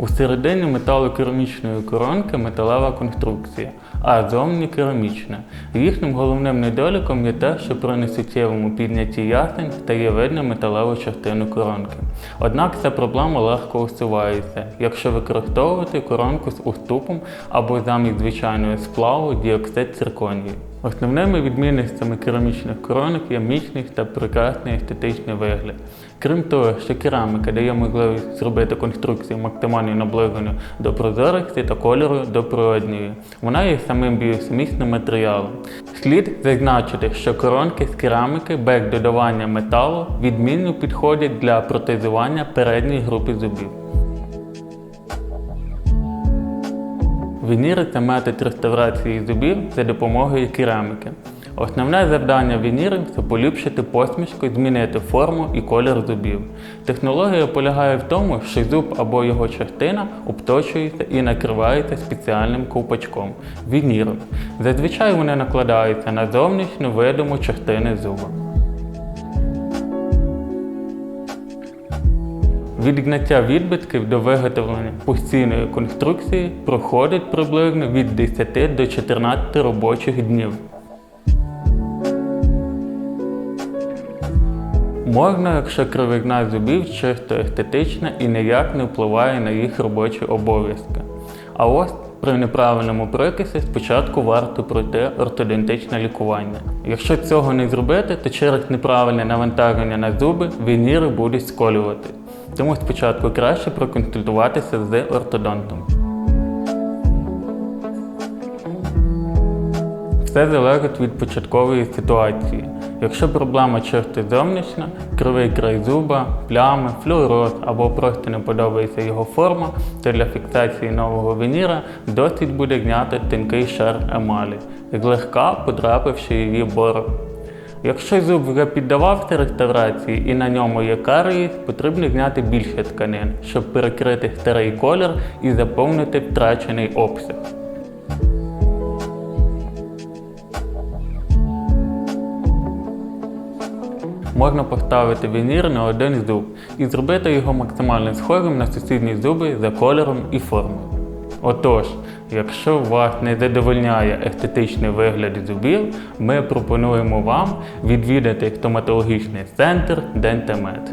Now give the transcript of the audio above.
У середині металокерамічної коронки металева конструкція, а зовні керамічна. Їхнім головним недоліком є те, що при несуттєвому піднятті ясень стає видно металеву частину коронки. Однак ця проблема легко усувається, якщо використовувати коронку з уступом або замість звичайного сплаву діоксид цирконію. Основними відмінностями керамічних коронок є міцність та прекрасний естетичний вигляд. Крім того, що кераміка дає можливість зробити конструкцію максимально наближеною до прозорості та кольору до природньої. Вона є самим біосумісним матеріалом. Слід зазначити, що коронки з кераміки без додавання металу відмінно підходять для протезування передньої групи зубів. Вініри це метод реставрації зубів за допомогою кераміки. Основне завдання вінірів це поліпшити посмішку, змінити форму і колір зубів. Технологія полягає в тому, що зуб або його частина обточується і накривається спеціальним ковпачком вініром. Зазвичай вони накладаються на зовнішню видиму частину зуба. Від зняття відбитків до виготовлення постійної конструкції проходить приблизно від 10 до 14 робочих днів. Можна, якщо кривизна зубів чисто естетична і ніяк не впливає на їх робочі обов'язки. А ось при неправильному прикисі спочатку варто пройти ортодонтичне лікування. Якщо цього не зробити, то через неправильне навантаження на зуби вініри будуть сколювати. Тому спочатку краще проконсультуватися з ортодонтом. Все залежить від початкової ситуації. Якщо проблема чисто зовнішня, кривий край зуба, плями, флюороз або просто не подобається його форма, то для фіксації нового вініра досить буде зняти тонкий шар емалі, злегка потрапивши її бору. Якщо зуб вже піддавався реставрації і на ньому є карієс, потрібно зняти більше тканин, щоб перекрити старий колір і заповнити втрачений обсяг. Можна поставити вінір на один зуб і зробити його максимально схожим на сусідні зуби за кольором і формою. Отож, якщо вас не задовольняє естетичний вигляд зубів, ми пропонуємо вам відвідати стоматологічний центр Дентамед.